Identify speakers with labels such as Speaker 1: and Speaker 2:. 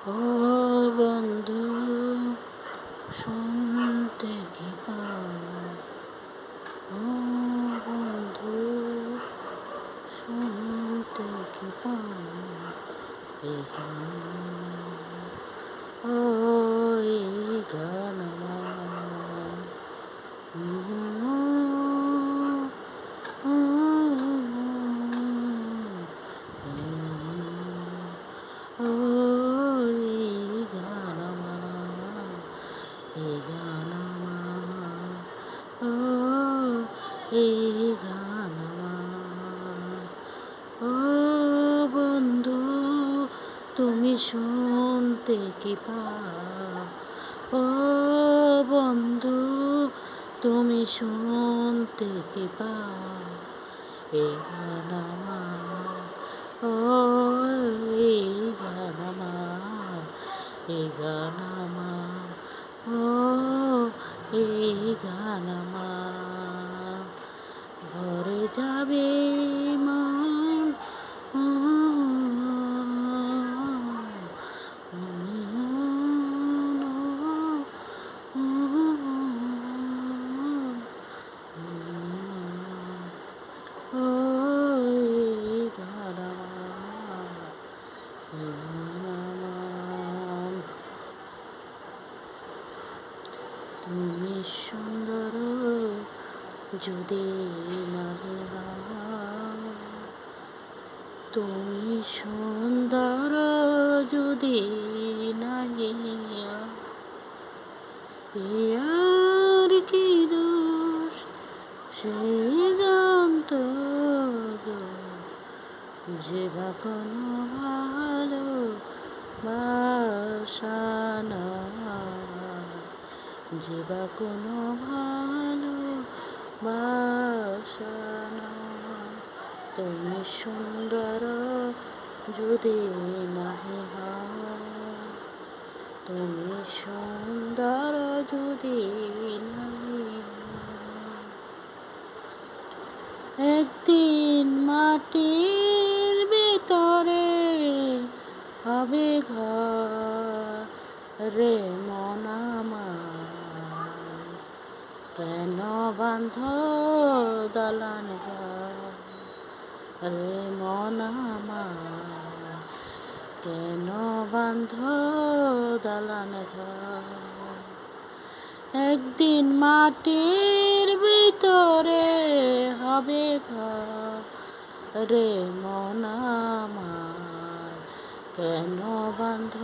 Speaker 1: ও বন্ধু শুনতে কি পাও ও বন্ধু শুনতে কি পাও আমার। ওই গান আমার, বন্ধু, তুমি শুনতে কি পাও ও বন্ধু, তুমি শুনতে কি পাও এই গান আমার, ও এই গান এই গান এই গান আমার। ঘরে যাবে মন ওই গান আমার, এই গান আমার। তুমি সুন্দর যদি নাহি তুমি সুন্দর যদি নাহি ইয়ার কি দোষ? সেই জানত যে বা কোনো ভালো বাসানা যে বা কোনো ভালো বাসানা তুমি সুন্দর যদি নাহি তুমি সুন্দর যদি নাহি। একদিন মাটির ভিতরে হবে ঘর রে মন আমার। কেন বান্ধ দালান রে মন কেন বান্ধ দালান একদিন মাটির ভিতরে হবে রে মন কেন বান্ধ